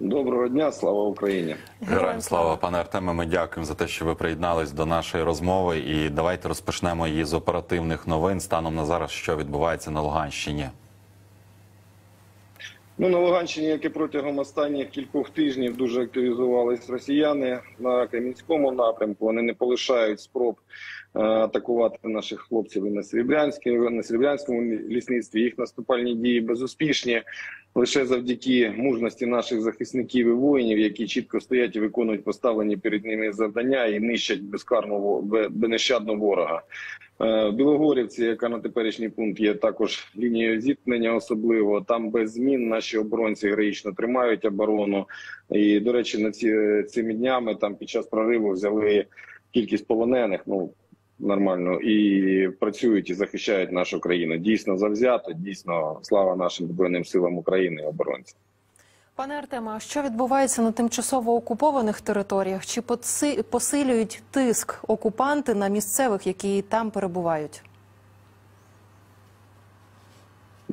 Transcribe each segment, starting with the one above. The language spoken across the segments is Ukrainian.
Доброго дня, слава Україні. Героям слава, пане Артеме. Ми дякуємо за те, що ви приєднались до нашої розмови. І давайте розпочнемо її з оперативних новин станом на зараз, що відбувається на Луганщині. Ну на Луганщині, як і протягом останніх кількох тижнів, дуже активізувались росіяни на Кам'янському напрямку. Вони не полишають спроб е, атакувати наших хлопців і на Серебрянській, на Серебрянському лісництві. Їх наступальні дії безуспішні. Лише завдяки мужності наших захисників і воїнів, які чітко стоять і виконують поставлені перед ними завдання і нищать безкарно безнещадно ворога. Е, Білогорівці, яка на теперішній пункт є також лінією зіткнення, особливо там без змін наші оборонці героїчно тримають оборону. І до речі, на ці цими днями там під час прориву взяли кількість полонених. Ну нормально і працюють і захищають нашу країну. Дійсно завзято, дійсно слава нашим збройним силам України і оборонцям. Пане Артема, а що відбувається на тимчасово окупованих територіях? Чи посилюють тиск окупанти на місцевих, які там перебувають?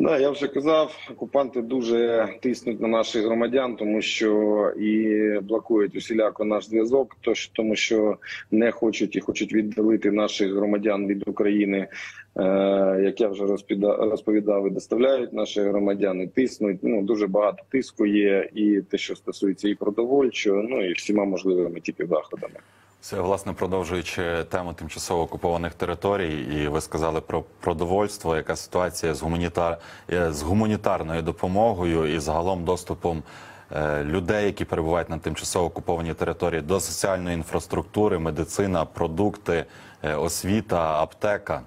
Да, я вже казав, окупанти дуже тиснуть на наших громадян, тому що і блокують усіляко наш зв'язок, тому що не хочуть і хочуть віддалити наших громадян від України. Е, як я вже розповідав, і доставляють наші громадяни, тиснуть. Ну дуже багато тиску є, і те, що стосується і продовольчого, ну і всіма можливими тільки заходами. Це власне продовжуючи тему тимчасово окупованих територій, і ви сказали про продовольство, яка ситуація з гуманітар е, з гуманітарною допомогою і загалом доступом е, людей, які перебувають на тимчасово окупованій території, до соціальної інфраструктури, медицина, продукти, е, освіта, аптека.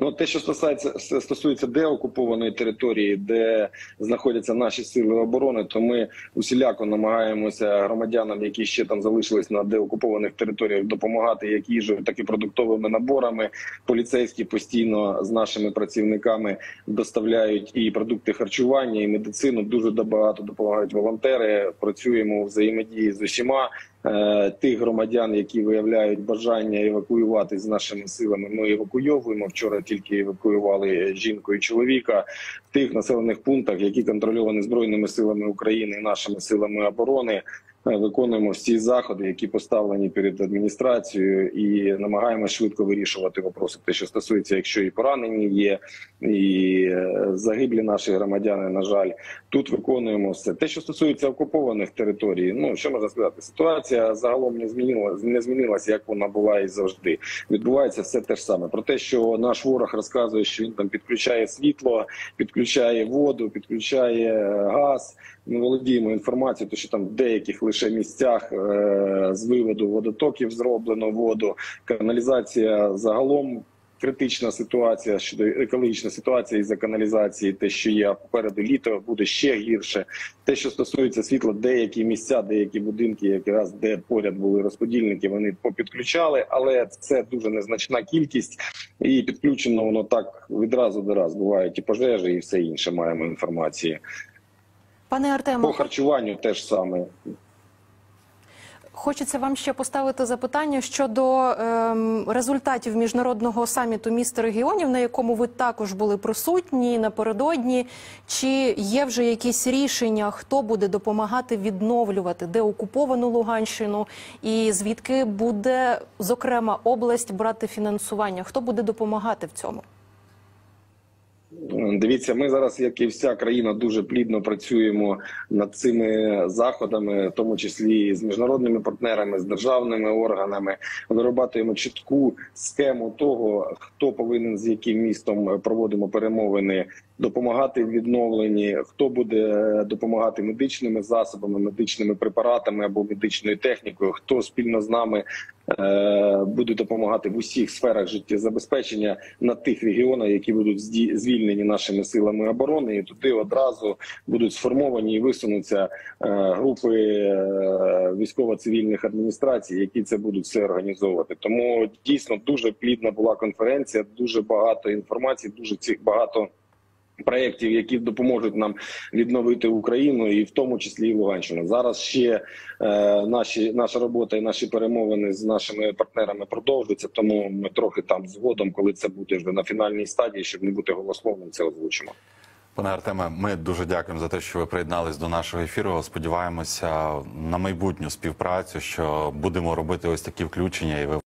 Ну, те, що стосується стосується деокупованої території, де знаходяться наші сили оборони, то ми усіляко намагаємося громадянам, які ще там залишились на деокупованих територіях, допомагати як їжею, так і продуктовими наборами. Поліцейські постійно з нашими працівниками доставляють і продукти харчування, і медицину. Дуже багато допомагають волонтери. Працюємо у взаємодії з усіма. Е, Тих громадян, які виявляють бажання евакуювати з нашими силами, ми евакуйовуємо. Вчора тільки евакуювали жінку і чоловіка в тих населених пунктах, які контрольовані збройними силами України і нашими силами оборони. Е, Виконуємо всі заходи, які поставлені перед адміністрацією, і намагаємося швидко вирішувати вопроси. Те, що стосується, якщо і поранені є, і е, загиблі наші громадяни, на жаль, тут виконуємо все. Те, що стосується окупованих територій, ну що можна сказати, ситуація загалом не змінилася, не змінилася, як вона була і завжди. Відбувається все те ж саме. Про те, що наш ворог розказує, що він там підключає світло, підключає воду, підключає е, газ. Ми володіємо інформацією, то що там деяких лише місцях е, з виводу водотоків зроблено воду, каналізація загалом. Критична ситуація щодо екологічна ситуація із-за каналізації, те, що є попереду літо, буде ще гірше. Те, що стосується світла, деякі місця, деякі будинки, якраз де поряд були розподільники, вони попідключали, але це дуже незначна кількість, і підключено воно так відразу до раз. Бувають і пожежі, і все інше. Маємо інформації. Пане Артеме, По харчуванню теж саме. Хочеться вам ще поставити запитання щодо ем, результатів міжнародного саміту міста регіонів, на якому ви також були присутні напередодні. Чи є вже якісь рішення, хто буде допомагати відновлювати деокуповану Луганщину, і звідки буде зокрема область брати фінансування? Хто буде допомагати в цьому? Дивіться, ми зараз, як і вся країна, дуже плідно працюємо над цими заходами, в тому числі з міжнародними партнерами, з державними органами. Вирабатуємо чітку схему того, хто повинен з яким містом проводимо перемовини. Допомагати в відновленні, хто буде допомагати медичними засобами, медичними препаратами або медичною технікою, хто спільно з нами е, буде допомагати в усіх сферах життєзабезпечення на тих регіонах, які будуть звільнені нашими силами оборони, і туди одразу будуть сформовані і висунуться е, групи е, військово-цивільних адміністрацій, які це будуть все організовувати. Тому дійсно дуже плідна була конференція, дуже багато інформації, дуже цих багато. Проєктів, які допоможуть нам відновити Україну, і в тому числі і Луганщину. Зараз ще е, наші наша робота і наші перемовини з нашими партнерами продовжуються. Тому ми трохи там згодом, коли це буде вже на фінальній стадії, щоб не бути голословним, це озвучимо. Пане Артеме, ми дуже дякуємо за те, що ви приєднались до нашого ефіру. Сподіваємося на майбутню співпрацю, що будемо робити ось такі включення, і ви